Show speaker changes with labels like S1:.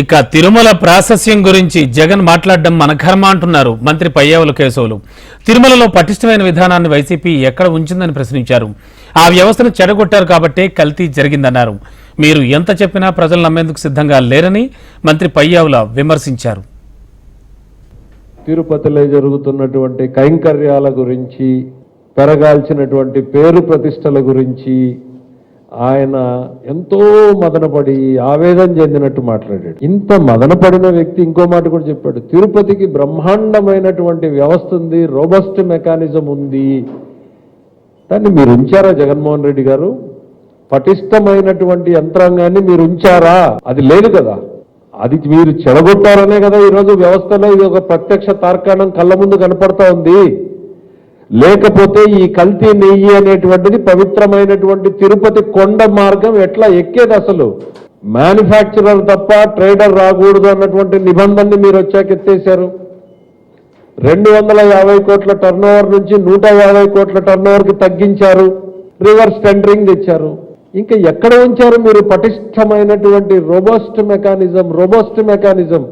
S1: ఇక తిరుమల ప్రాశస్యం గురించి జగన్ మాట్లాడడం మన కర్మ అంటున్నారు మంత్రి పయ్యావుల కేశవులు. తిరుమలలో పటిష్టమైన విధానాన్ని వైసీపీ ఎక్కడ ఉంచిందని ప్రశ్నించారు. ఆ వ్యవస్థను చెడగొట్టారు కాబట్టే కల్తీ జరిగిందన్నారు. మీరు ఎంత చెప్పినా ప్రజలు నమ్మేందుకు సిద్ధంగా లేరని మంత్రి పయ్యావుల విమర్శించారు.
S2: తిరుపతిలో జరుగుతున్నటువంటి కైంకర్యాల గురించి పెరగాల్సినటువంటి పేరు ప్రతిష్టల గురించి ఆయన ఎంతో మదనపడి ఆవేదన చెందినట్టు మాట్లాడాడు. ఇంత మదనపడిన వ్యక్తి ఇంకో మాట కూడా చెప్పాడు. తిరుపతికి బ్రహ్మాండమైనటువంటి వ్యవస్థ ఉంది రోబస్ట్ మెకానిజం ఉంది. దాన్ని మీరు ఉంచారా జగన్మోహన్ రెడ్డి గారు? పటిష్టమైనటువంటి యంత్రాంగాన్ని మీరు ఉంచారా? అది లేదు కదా. అది మీరు చెడగొట్టారనే కదా ఈరోజు వ్యవస్థలో ఇది ఒక ప్రత్యక్ష తార్కాణం కళ్ళ ముందు కనపడతా ఉంది. లేకపోతే ఈ కల్తీ నెయ్యి అనేటువంటిది పవిత్రమైనటువంటి తిరుపతి కొండ మార్గం ఎట్లా ఎక్కేది అసలు? మ్యానుఫ్యాక్చరర్ తప్ప ట్రేడర్ రాకూడదు అన్నటువంటి నిబంధనని మీరు వచ్చాక ఎత్తేశారు. రెండు వందల యాభై కోట్ల టర్న్ ఓవర్ నుంచి నూట యాభై కోట్ల టర్న్ ఓవర్కి తగ్గించారు. రివర్స్ టెండరింగ్ తెచ్చారు. ఇంకా ఎక్కడ ఉంచారు మీరు? పటిష్టమైనటువంటి రోబోస్ట్ మెకానిజం రోబోస్ట్ మెకానిజం